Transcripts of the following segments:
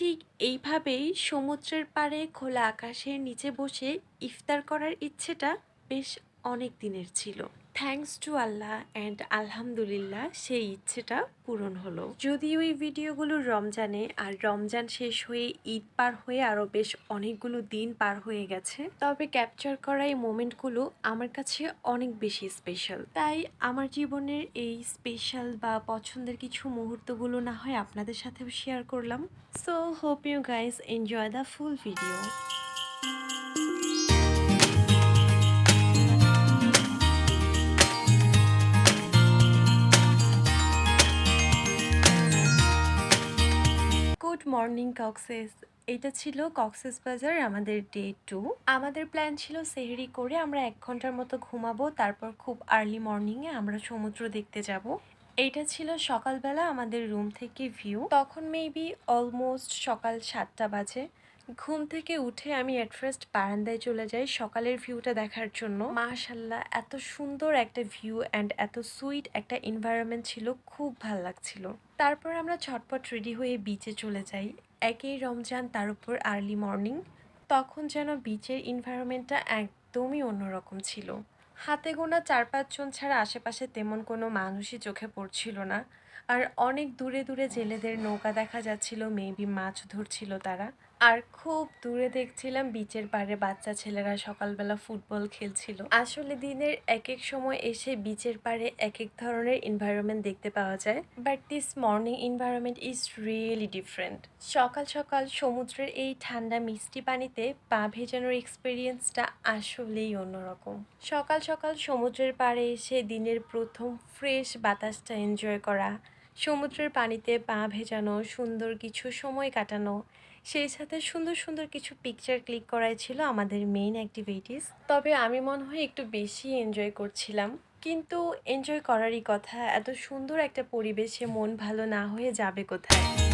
ঠিক এইভাবেই সমুদ্রের পাড়ে খোলা আকাশের নিচে বসে ইফতার করার ইচ্ছেটা বেশ অনেক দিনের ছিল। থ্যাঙ্কস টু আল্লাহ অ্যান্ড আলহামদুলিল্লাহ সেই ইচ্ছেটা পূরণ হলো। যদি ওই ভিডিওগুলো রমজানে আর রমজান শেষ হয়ে ঈদ পার হয়ে আরও বেশ অনেকগুলো দিন পার হয়ে গেছে, তবে ক্যাপচার করা এই মোমেন্টগুলো আমার কাছে অনেক বেশি স্পেশাল। তাই আমার জীবনের এই স্পেশাল বা পছন্দের কিছু মুহূর্তগুলো না হয় আপনাদের সাথেও শেয়ার করলাম। So, hope you guys enjoy the full video. Morning Cox's. এটা ছিল কক্সেস বাজার, আমাদের ডে টু আমাদের প্ল্যান ছিল সেহরি করে আমরা এক ঘণ্টার মতো ঘুমাবো, তারপর খুব আর্লি মর্নিংয়ে আমরা সমুদ্র দেখতে যাব। এইটা ছিল সকালবেলা আমাদের রুম থেকে ভিউ তখন মেবি অলমোস্ট সকাল সাতটা বাজে। ঘুম থেকে উঠে আমি এট ফার্স্ট বারান্দায় চলে যাই সকালের ভিউটা দেখার জন্য। মাশাল্লাহ এত সুন্দর একটা ভিউ অ্যান্ড এত সুইট একটা এনভায়রনমেন্ট ছিল, খুব ভালো লাগছিল। তারপর আমরা ছটপট রেডি হয়ে বিচে চলে যাই। একই রমজান, তার উপর আর্লি মর্নিং তখন যেন বিচের এনভায়রনমেন্টটা একদমই অন্যরকম ছিল। হাতে গোনা চার পাঁচজন ছাড়া আশেপাশে তেমন কোনো মানুষই চোখে পড়ছিল না। আর অনেক দূরে দূরে জেলেদের নৌকা দেখা যাচ্ছিল মেবি মাছ ধরছিল তারা। আর খুব দূরে দেখছিলাম বিচের পাড়ে বাচ্চা ছেলেরা সকালবেলা ফুটবল খেলছিল। আসলে দিনের এক এক সময় এসে বিচের পাড়ে এক এক ধরনের এনভায়রনমেন্ট দেখতে পাওয়া যায়। But this morning environment is really different সকাল সকাল সমুদ্রের এই ঠান্ডা মিষ্টি পানিতে পা ভেজানোর এক্সপিরিয়েন্সটা আসলেই অন্যরকম। সকাল সকাল সমুদ্রের পাড়ে এসে দিনের প্রথম ফ্রেশ বাতাসটা এনজয় করা, সমুদ্রের পানিতে পা ভেজানো, সুন্দর কিছু সময় কাটানো সেই সাথে সুন্দর সুন্দর কিছু পিকচার ক্লিক করাই ছিল আমাদের মেইন অ্যাক্টিভিটিস তবে আমি মনে হয় একটু বেশি এনজয় করছিলাম। কিন্তু এনজয় করারই কথা, এত সুন্দর একটা পরিবেশে মন ভালো না হয়ে যাবে কোথায়?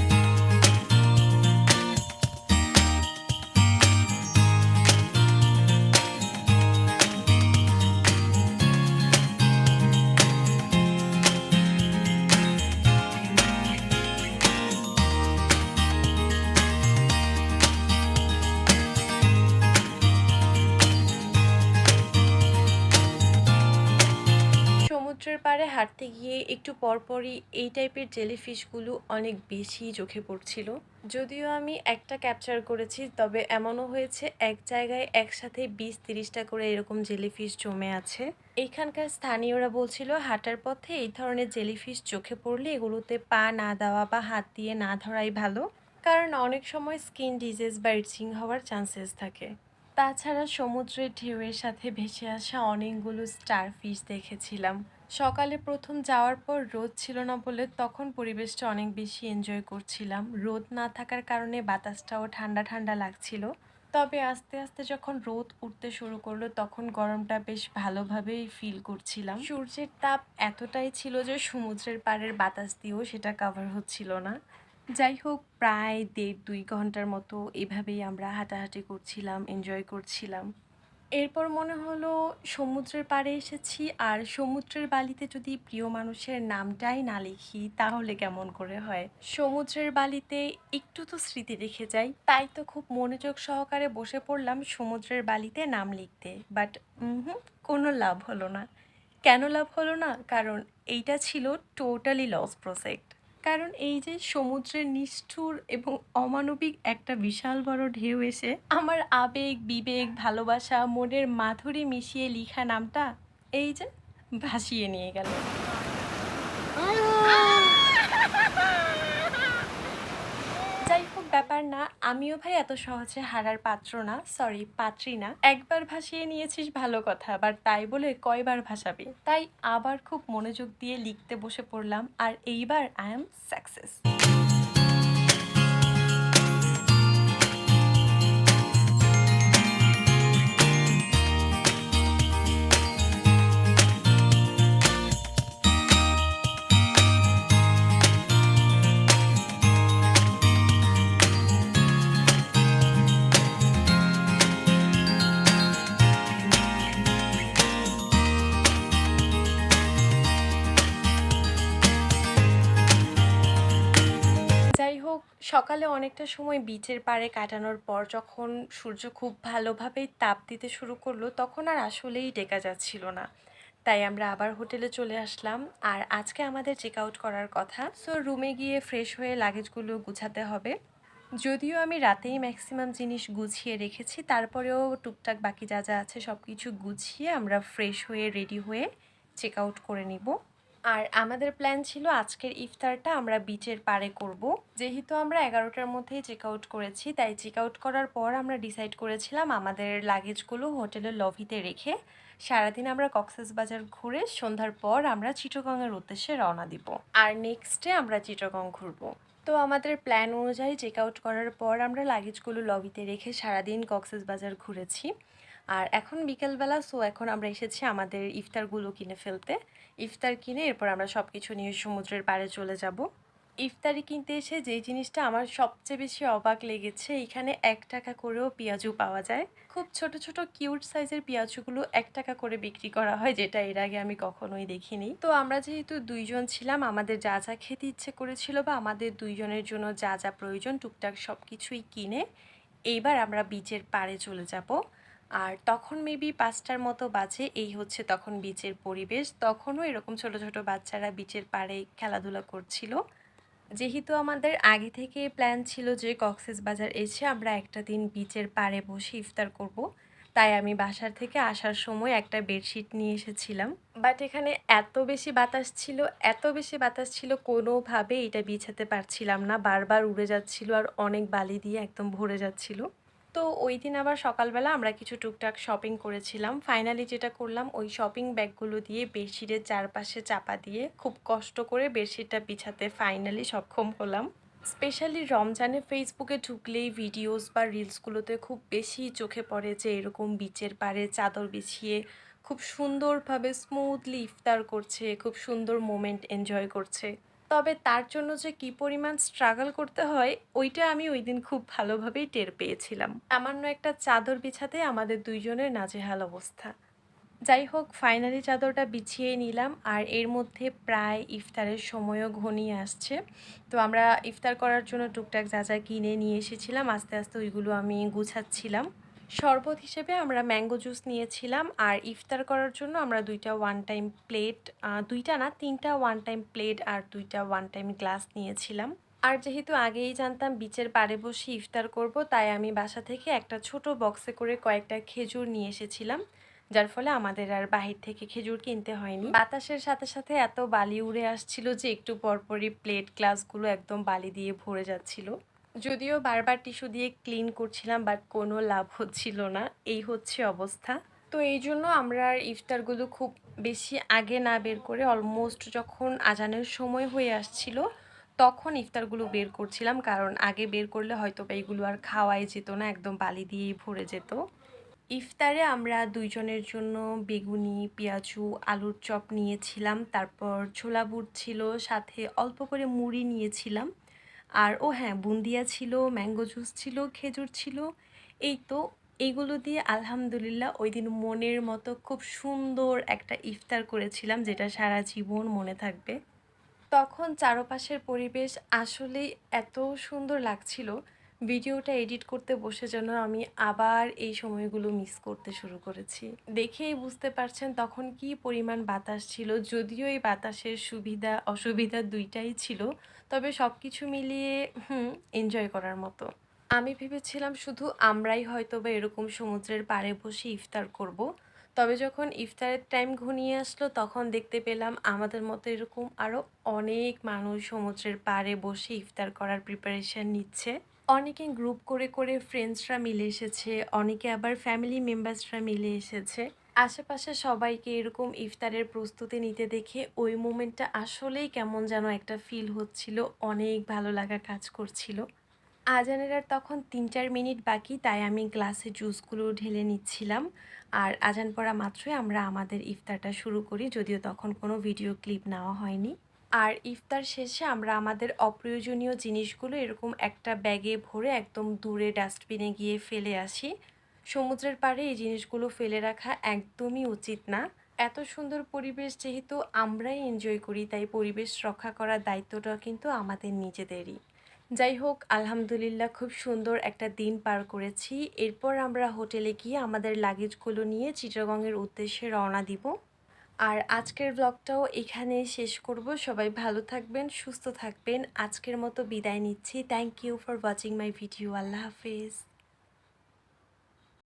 পাড়ে হাঁটতে গিয়ে একটু পরপরই এই টাইপের জেলিফিশগুলো অনেক বেশি চোখে পড়ছিল। যদিও আমি একটা ক্যাপচার করেছি, তবে এমনও হয়েছে এক জায়গায় একসাথে বিশ তিরিশটা করে এরকম জেলিফিশ জমে আছে। এইখানকার স্থানীয়রা বলছিল, হাঁটার পথে এই ধরনের জেলিফিশ চোখে পড়লে এগুলোতে পা না দেওয়া বা হাত দিয়ে না ধরাই ভালো। কারণ অনেক সময় স্কিন ডিজিজ বা ইচিং হওয়ার চান্সেস থাকে। তাছাড়া সমুদ্রের ঢেউয়ের সাথে ভেসে আসা অনেকগুলো স্টার ফিশ দেখেছিলাম। সকালে প্রথম যাওয়ার পর রোদ ছিল না বলে তখন পরিবেশটা অনেক বেশি এনজয় করছিলাম। রোদ না থাকার কারণে বাতাসটাও ঠান্ডা ঠান্ডা লাগছিল। তবে আস্তে আস্তে যখন রোদ উঠতে শুরু করল, তখন গরমটা বেশ ভালোভাবেই ফিল করছিলাম। সূর্যের তাপ এতটাই ছিল যে সমুদ্রের পাড়ের বাতাস দিয়েও সেটা কাভার হচ্ছিল না। যাই হোক, প্রায় দেড় দুই ঘণ্টার মতো এভাবেই আমরা হাঁটাহাঁটি করছিলাম এনজয় করছিলাম। এরপর মনে হলো সমুদ্রের পাড়ে এসেছি, আর সমুদ্রের বালিতে যদি প্রিয় মানুষের নামটাই না লিখি, তাহলে কেমন করে হয়? সমুদ্রের বালিতে একটু তো স্মৃতি রেখে যাই, তাই তো খুব মনোযোগ সহকারে বসে পড়লাম সমুদ্রের বালিতে নাম লিখতে। বাট হুম কোনো লাভ হলো না। কেন লাভ হলো না? কারণ এইটা ছিল টোটালি লস প্রজেক্ট কারণ এই যে সমুদ্রের নিষ্ঠুর এবং অমানবিক একটা বিশাল বড় ঢেউ এসে আমার আবেগ, বিবেক, ভালোবাসা, মনের মাধুরী মিশিয়ে লিখা নামটা এই যে ভাসিয়ে নিয়ে গেল যাই হোক ব্যাপার না, আমিও ভাই এত সহজে হারার পাত্র না সরি পাত্রী না। একবার ভাসিয়ে নিয়েছিস ভালো কথা, আবার তাই বলে কয়বার ভাসাবি? তাই আবার খুব মনোযোগ দিয়ে লিখতে বসে পড়লাম, আর এইবার আই এম সাকসেস সকালে অনেকটা সময় বিচের পাড়ে কাটানোর পর যখন সূর্য খুব ভালোভাবেই তাপ দিতে শুরু করল, তখন আর আসলেই টেকা যাচ্ছিল না। তাই আমরা আবার হোটেলে চলে আসলাম। আর আজকে আমাদের চেক আউট করার কথা। সো রুমে গিয়ে ফ্রেশ হয়ে লাগেজগুলো গুছাতে হবে। যদিও আমি রাতেই ম্যাক্সিমাম জিনিস গুছিয়ে রেখেছি, তারপরেও টুকটাক বাকি যা যা আছে সব কিছু গুছিয়ে আমরা ফ্রেশ হয়ে রেডি হয়ে চেক আউট করে নিব। আর আমাদের প্ল্যান ছিল আজকের ইফতারটা আমরা বিচের পাড়ে করব। যেহেতু আমরা এগারোটার মধ্যেই চেক আউট করেছি, তাই চেক আউট করার পর আমরা ডিসাইড করেছিলাম আমাদের লাগেজগুলো হোটেলের লভিতে রেখে সারাদিন আমরা কক্সেস বাজার ঘুরে সন্ধ্যার পর আমরা চিটগংয়ের উদ্দেশ্যে রওনা দিব। আর নেক্সটে আমরা চিটগং ঘুরবো। তো আমাদের প্ল্যান অনুযায়ী চেক আউট করার পর আমরা লাগেজগুলো লবিতে রেখে সারাদিন কক্সেস বাজার ঘুরেছি। আর এখন বিকেলবেলা সো এখন আমরা এসেছি আমাদের ইফতারগুলো কিনে ফেলতে। ইফতার কিনে এরপর আমরা সব কিছু নিয়ে সমুদ্রের পাড়ে চলে যাব। ইফতারি কিনতে এসে যেই জিনিসটা আমার সবচেয়ে বেশি অবাক লেগেছে, এখানে এক টাকা করেও পেঁয়াজু পাওয়া যায়। খুব ছোট ছোট, কিউট সাইজের পেঁয়াজুগুলো এক টাকা করে বিক্রি করা হয়, যেটা এর আগে আমি কখনোই দেখিনি। তো আমরা যেহেতু দুইজন ছিলাম, আমাদের যা যা খেতে ইচ্ছে করেছিল বা আমাদের দুইজনের জন্য যা যা প্রয়োজন, টুকটাক সব কিছুই কিনে, এইবার আমরা বিচের পাড়ে চলে যাব। আর তখন মেবি পাঁচটার মতো বাজে, এই হচ্ছে তখন বিচের পরিবেশ। তখনও এরকম ছোট ছোট বাচ্চারা বিচের পাড়ে খেলাধুলা করছিল। যেহেতু আমাদের আগে থেকে প্ল্যান ছিল যে কক্সেস বাজার এসে আমরা একটা দিন বিচের পাড়ে বসে ইফতার করব। তাই আমি বাসার থেকে আসার সময় একটা বেডশিট নিয়ে এসেছিলাম। বাট এখানে এত বেশি বাতাস ছিল, এত বেশি বাতাস ছিল, কোনোভাবে এটা বিছাতে পারছিলাম না। বারবার উড়ে যাচ্ছিল আর অনেক বালি দিয়ে একদম ভরে যাচ্ছিল। তো ওই দিন আবার সকালবেলা আমরা কিছু টুকটাক শপিং করেছিলাম। ফাইনালি যেটা করলাম, ওই শপিং ব্যাগগুলো দিয়ে বেডশিটের চারপাশে চাপা দিয়ে খুব কষ্ট করে বেডশিটটা বিছাতে ফাইনালি সক্ষম হলাম। স্পেশালি রমজানে ফেসবুকে ঢুকলেই ভিডিওস বা রিলসগুলোতে খুব বেশি চোখে পড়ে যে এরকম বিচের পাড়ে চাদর বিছিয়ে খুব সুন্দরভাবে স্মুথলি ইফতার করছে, খুব সুন্দর মোমেন্ট এনজয় করছে। তবে তার জন্য যে কি পরিমাণ স্ট্রাগল করতে হয়, ওইটা আমি ওই দিন খুব ভালোভাবেই টের পেয়েছিলাম। সামান্য একটা চাদর বিছাতে আমাদের দুইজনের নাজেহাল অবস্থা। যাই হোক ফাইনালি চাদরটা বিছিয়ে নিলাম আর এর মধ্যে প্রায় ইফতারের সময়ও ঘনিয়ে আসছে। তো আমরা ইফতার করার জন্য টুকটাক যা যা কিনে নিয়ে এসেছিলাম, আস্তে আস্তে ওইগুলো আমি গুছাচ্ছিলাম। শরবত হিসেবে আমরা ম্যাঙ্গো জুস নিয়েছিলাম আর ইফতার করার জন্য আমরা দুইটা ওয়ান টাইম প্লেট দুইটা না, তিনটা ওয়ান টাইম প্লেট আর দুইটা ওয়ান টাইম গ্লাস নিয়েছিলাম। আর যেহেতু আগেই জানতাম বিচের পাড়ে বসে ইফতার করব, তাই আমি বাসা থেকে একটা ছোট বক্সে করে কয়েকটা খেজুর নিয়ে এসেছিলাম, যার ফলে আমাদের আর বাহির থেকে খেজুর কিনতে হয়নি। বাতাসের সাথে সাথে এত বালি উড়ে আসছিল যে একটু পরপরই প্লেট গ্লাসগুলো একদম বালি দিয়ে ভরে যাচ্ছিল। যদিও বারবার টিস্যু দিয়ে ক্লিন করছিলাম, বাট কোনো লাভ হচ্ছিল না। এই হচ্ছে অবস্থা। তো এই জন্য আমরা ইফতারগুলো খুব বেশি আগে না বের করে অলমোস্ট যখন আজানের সময় হয়ে আসছিল, তখন ইফতারগুলো বের করছিলাম। কারণ আগে বের করলে হয়তো বা এইগুলো আর খাওয়াই যেত না, একদম বালি দিয়েই ভরে যেত। ইফতারে আমরা দুইজনের জন্য বেগুনি, পেঁয়াজু, আলুর চপ নিয়েছিলাম। তারপর ছোলা বুট ছিল, সাথে অল্প করে মুড়ি নিয়েছিলাম। আর ও হ্যাঁ বুন্দিয়া ছিল, ম্যাঙ্গো জুস ছিল, খেজুর ছিল। এই তো এইগুলো দিয়ে আলহামদুলিল্লাহ ওই দিন মনের মতো খুব সুন্দর একটা ইফতার করেছিলাম, যেটা সারা জীবন মনে থাকবে। তখন চারপাশের পরিবেশ আসলেই এত সুন্দর লাগছিল, ভিডিওটা এডিট করতে বসে যেন আমি আবার এই সময়গুলো মিস করতে শুরু করেছি। দেখেই বুঝতে পারছেন তখন কি পরিমাণ বাতাস ছিল, যদিও এই বাতাসের সুবিধা, অসুবিধা দুইটাই ছিল। তবে সব কিছু মিলিয়ে, হুম এনজয় করার মতো আমি ভেবেছিলাম শুধু আমরাই হয়তো বা এরকম সমুদ্রের পাড়ে বসে ইফতার করব। তবে যখন ইফতারের টাইম ঘনিয়ে আসলো, তখন দেখতে পেলাম আমাদের মতো এরকম আরও অনেক মানুষ সমুদ্রের পাড়ে বসে ইফতার করার প্রিপারেশান নিচ্ছে অনেকে গ্রুপ করে করে ফ্রেন্ডসরা মিলে এসেছে, অনেকে আবার ফ্যামিলি মেম্বার্সরা মিলে এসেছে। আশেপাশে সবাইকে এরকম ইফতারের প্রস্তুতি নিতে দেখে ওই মোমেন্টটা আসলেই কেমন যেন একটা ফিল হচ্ছিল, অনেক ভালো লাগা কাজ করছিল। আজানের আর তখন তিন চার মিনিট বাকি, তাই আমি গ্লাসে জুসগুলো ঢেলে নিচ্ছিলাম। আর আজান পড়া মাত্রই আমরা আমাদের ইফতারটা শুরু করি, যদিও তখন কোনো ভিডিও ক্লিপ নেওয়া হয়নি। আর ইফতার শেষে আমরা আমাদের অপ্রয়োজনীয় জিনিসগুলো এরকম একটা ব্যাগে ভরে একদম দূরে ডাস্টবিনে গিয়ে ফেলে আসি। সমুদ্রের পাড়ে এই জিনিসগুলো ফেলে রাখা একদমই উচিত না। এত সুন্দর পরিবেশ যেহেতু আমরাই এনজয় করি, তাই পরিবেশ রক্ষা করার দায়িত্বটা কিন্তু আমাদের নিজেদেরই। যাই হোক, আলহামদুলিল্লাহ খুব সুন্দর একটা দিন পার করেছি। এরপর আমরা হোটেলে গিয়ে আমাদের লাগেজগুলো নিয়ে চিটাগংয়ের উদ্দেশ্যে রওনা দিব। আর আজকের ব্লগটাও এখানে শেষ করব। সবাই ভালো থাকবেন, সুস্থ থাকবেন। আজকের মতো বিদায় নিচ্ছি। Thank you for watching my video Allah Hafiz.